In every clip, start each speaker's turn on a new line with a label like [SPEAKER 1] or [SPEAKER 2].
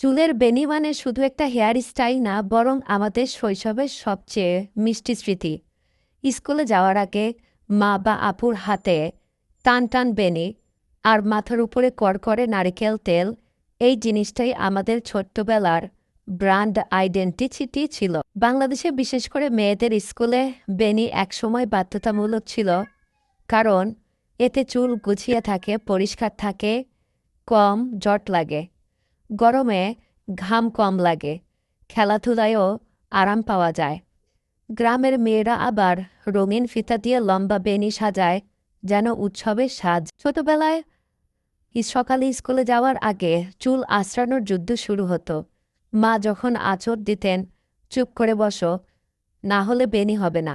[SPEAKER 1] চুলের বেনি মানে শুধু একটা হেয়ার স্টাইল না, বরং আমাদের শৈশবের সবচেয়ে মিষ্টি স্মৃতি। স্কুলে যাওয়ার আগে মা বা আপুর হাতে টান টান বেনি আর মাথার উপরে করকরে নারিকেল তেল, এই জিনিসটাই আমাদের ছোট্টবেলার ব্র্যান্ড আইডেন্টিটি ছিল। বাংলাদেশে বিশেষ করে মেয়েদের স্কুলে বেনি একসময় বাধ্যতামূলক ছিল, কারণ এতে চুল গুছিয়ে থাকে, পরিষ্কার থাকে, কম, জট লাগে। গরমে ঘাম কম লাগে, খেলাধুলায়ও আরাম পাওয়া যায়। গ্রামের মেয়েরা আবার রঙিন ফিতা দিয়ে লম্বা বেনি সাজায়, যেন উৎসবের সাজ। ছোটবেলায় সকালে স্কুলে যাওয়ার আগে চুল আশ্রানোর যুদ্ধ শুরু হতো। মা যখন আঁচড় দিতেন, চুপ করে বসো, না হলে বেনি হবে না।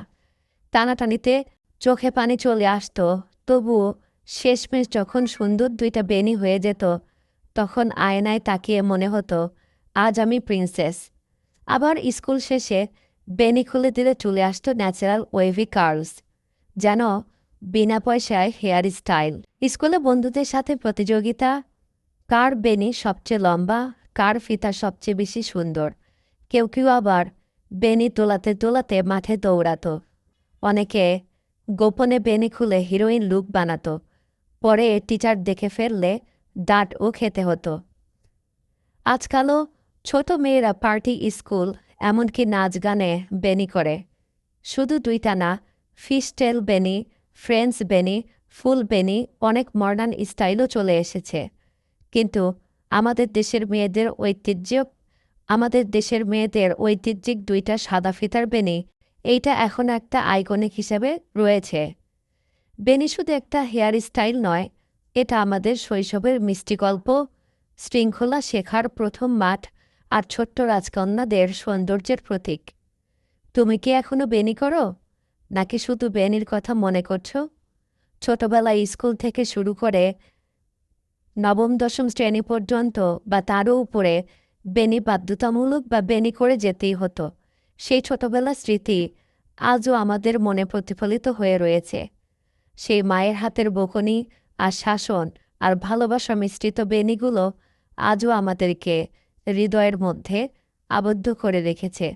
[SPEAKER 1] টানাটানিতে চোখে পানি চলে আসত, তবুও শেষমেশ যখন সুন্দর দুইটা বেনি হয়ে যেত তখন আয়নায় তাকিয়ে মনে হতো, আজ আমি প্রিন্সেস। আবার স্কুল শেষে বেনি খুলে দিলে চলে আসতো ন্যাচারাল ওয়েভি কার্লস, যেন বিনা পয়সায় হেয়ার স্টাইল। স্কুলে বন্ধুদের সাথে প্রতিযোগিতা, কার বেনি সবচেয়ে লম্বা, কার ফিতা সবচেয়ে বেশি সুন্দর। কেউ কেউ আবার বেনি তোলাতে তোলাতে মাঠে দৌড়াত। অনেকে গোপনে বেনি খুলে হিরোইন লুক বানাতো। পরে টিচার দেখে ফেললে ডাঁটও খেতে হতো। আজকালও ছোট মেয়েরা পার্টি, স্কুল, এমনকি নাচ গানে বেনি করে। শুধু দুইটা না, ফিশটেল বেনি ফ্রেঞ্চ বেনি ফুল বেনি অনেক মডার্ন স্টাইলও চলে এসেছে। কিন্তু আমাদের দেশের মেয়েদের ঐতিহ্য, আমাদের দেশের মেয়েদের ঐতিহ্যিক দুইটা সাদা ফিতার বেনি এইটা এখন একটা আইকনিক হিসেবে রয়েছে। বেনি শুধু একটা হেয়ার স্টাইল নয় এটা আমাদের শৈশবের মিষ্টি গল্প। শৃঙ্খলা শেখার প্রথম মাঠ আর ছোট্ট রাজকন্যাদের সৌন্দর্যের প্রতীক। তুমি কি এখনও বেনি করো? নাকি শুধু বেনির কথা মনে করছ? ছোটবেলায় স্কুল থেকে শুরু করে নবম, দশম শ্রেণি পর্যন্ত বা তারও উপরে বেনি বাধ্যতামূলক বা বেনি করে যেতেই হতো। সেই ছোটবেলার স্মৃতি আজও আমাদের মনে প্রতিফলিত হয়ে রয়েছে। সেই মায়ের হাতের বকুনি আর শাসন আর ভালোবাসা মিশ্রিত বেণীগুলো আজও আমাদেরকে হৃদয়ের মধ্যে আবদ্ধ করে রেখেছে।